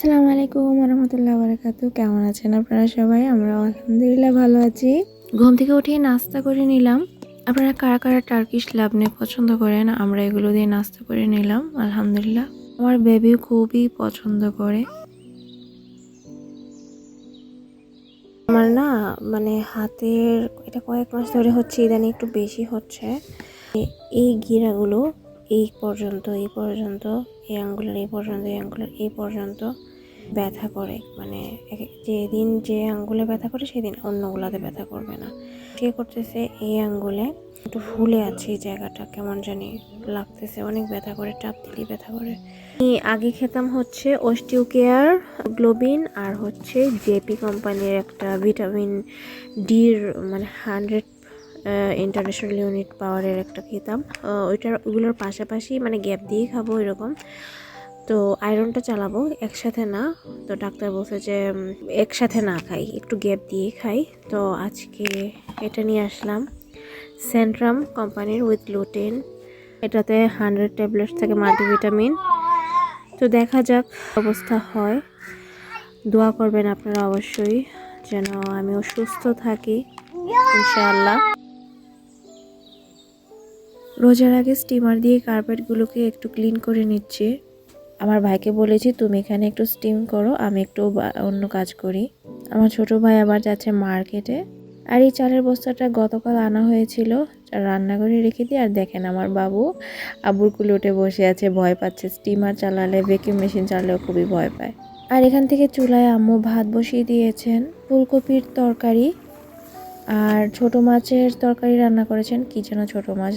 আসসালামু আলাইকুম রহমতুল্লাহ বারাকাতু কেমন আছেন আপনারা সবাই? আমরা আলহামদুলিল্লাহ ভালো আছি। ঘুম থেকে উঠে নাস্তা করে নিলাম। আপনারা কারা কারা টার্কিশ লাবনে পছন্দ করেন, আমরা এগুলো দিয়ে নাস্তা করে নিলাম, আলহামদুলিল্লাহ। আমার বেবি খুবই পছন্দ করে। আমার না মানে হাতের, এটা কয়েক মাস ধরে হচ্ছে, ইদানি একটু বেশি হচ্ছে। এই গিরাগুলো এই পর্যন্ত এই পর্যন্ত, এই আঙ্গুলের, এই পর্যন্ত, এই আঙ্গুলের, এই পর্যন্ত ব্যথা করে। মানে যেদিন যে আঙ্গুলে ব্যথা করে, সেদিন অন্যগুলাতে ব্যথা করবে না। সে করতেছে? এই আঙ্গুলে একটু ফুলে আছে এই জায়গাটা, কেমন জানি লাগতেছে। অনেক ব্যথা করে, টাপ দিলেই ব্যথা করে। আগে খেতাম হচ্ছে অস্টিও কেয়ার গ্লোবিন আর হচ্ছে জেপি কোম্পানির একটা ভিটামিন ডির মানে হান্ড্রেড ইন্টারন্যাশনাল ইউনিট পাওয়ারের একটা খেতাম ওইটার, ওগুলোর পাশাপাশি মানে গ্যাপ দিয়ে খাব এরকম তো আয়রনটা চালাবো, একসাথে না। তো ডাক্তার বলছে যে একসাথে না খাই, একটু গ্যাপ দিয়ে খাই। তো আজকে এটা নিয়ে আসলাম। সেন্ট্রাম কোম্পানির উইথ লুটেন এটাতে হান্ড্রেড ট্যাবলেটস থাকে মাল্টিভিটামিন তো দেখা যাক অবস্থা হয়। দোয়া করবেন আপনারা অবশ্যই, যেন আমিও সুস্থ থাকি, ইনশাআল্লাহ। রোজার আগে স্টিমার দিয়ে কার্পেটগুলোকে একটু ক্লিন করে নিচ্ছে। আমার ভাইকে বলেছি, তুমি এখানে একটু স্টিম করো, আমি একটু অন্য কাজ করি। আমার ছোট ভাই আবার যাচ্ছে মার্কেটে। আর এই চালের বস্তাটা গতকাল আনা হয়েছিল। রান্নাঘরে রেখে দিই। আর দেখেন আমার বাবু আবুর কুলে উঠে বসে আছে, ভয় পাচ্ছে। স্টিমার চালালে ভ্যাকিউম মেশিন চালালেও খুবই ভয় পায়। আর এখান থেকে চুলায় আম্মু ভাত বসিয়ে দিয়েছেন। ফুলকপির তরকারি আর ছোট মাছের তরকারি রান্না করেছেন, কি যেন ছোট মাছ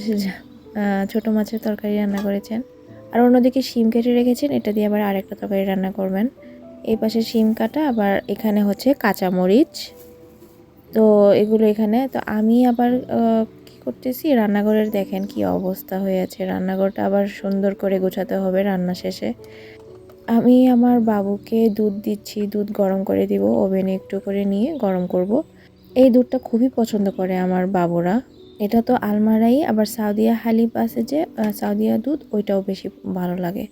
ছোট মাছের তরকারি রান্না করেছেন। আর অন্যদিকে শিম কেটে রেখেছেন, এটা দিয়ে আবার আরেকটা তরকারি রান্না করবেন। এই পাশে শিম কাটা, আবার এখানে হচ্ছে কাঁচামরিচ। তো এগুলো এখানে, তো আমি আবার কি করতেছি, রান্নাঘরের দেখেন কি অবস্থা হয়ে আছে। রান্নাঘরটা আবার সুন্দর করে গোছাতে হবে রান্না শেষে। আমি আমার বাবুকে দুধ দিচ্ছি, দুধ গরম করে দিব, ওভেনে একটু করে নিয়ে গরম করব। এই দুধটা খুবই পছন্দ করে আমার বাবুরা। এটা তো আলমারাই, আবার সাউদিয়া হালিব আছে যে সাউদিয়া দুধ, ওইটাও বেশি ভালো লাগে।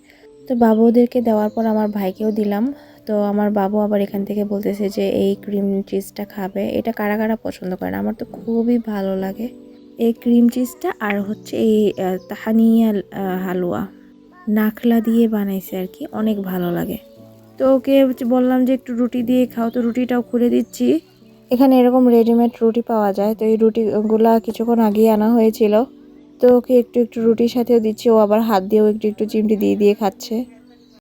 তো বাবুদেরকে দেওয়ার পর আমার ভাইকেও দিলাম। তো আমার বাবু আবার এখান থেকে বলতেছে যে, এই ক্রিম চিজটা খাবে। এটা কারা কারা পছন্দ করে না? আমার তো খুবই ভালো লাগে। এই ক্রিম চিজটা আর হচ্ছে এই তাহানিয়া হালুয়া। নাখলা দিয়ে বানাইছে আর কি, অনেক ভালো লাগে। তো ওকে বললাম যে, একটু রুটি দিয়ে খাও। তো রুটিটাও খুলে দিচ্ছি। এখানে এরকম রেডিমেড রুটি পাওয়া যায়। তো এই রুটিগুলা কিছুক্ষণ আগেই আনা হয়েছিল। তো ওকে একটু একটু রুটির সাথেও দিচ্ছি। ও আবার হাত দিয়েও একটু একটু চিমটি দিয়ে দিয়ে খাচ্ছে।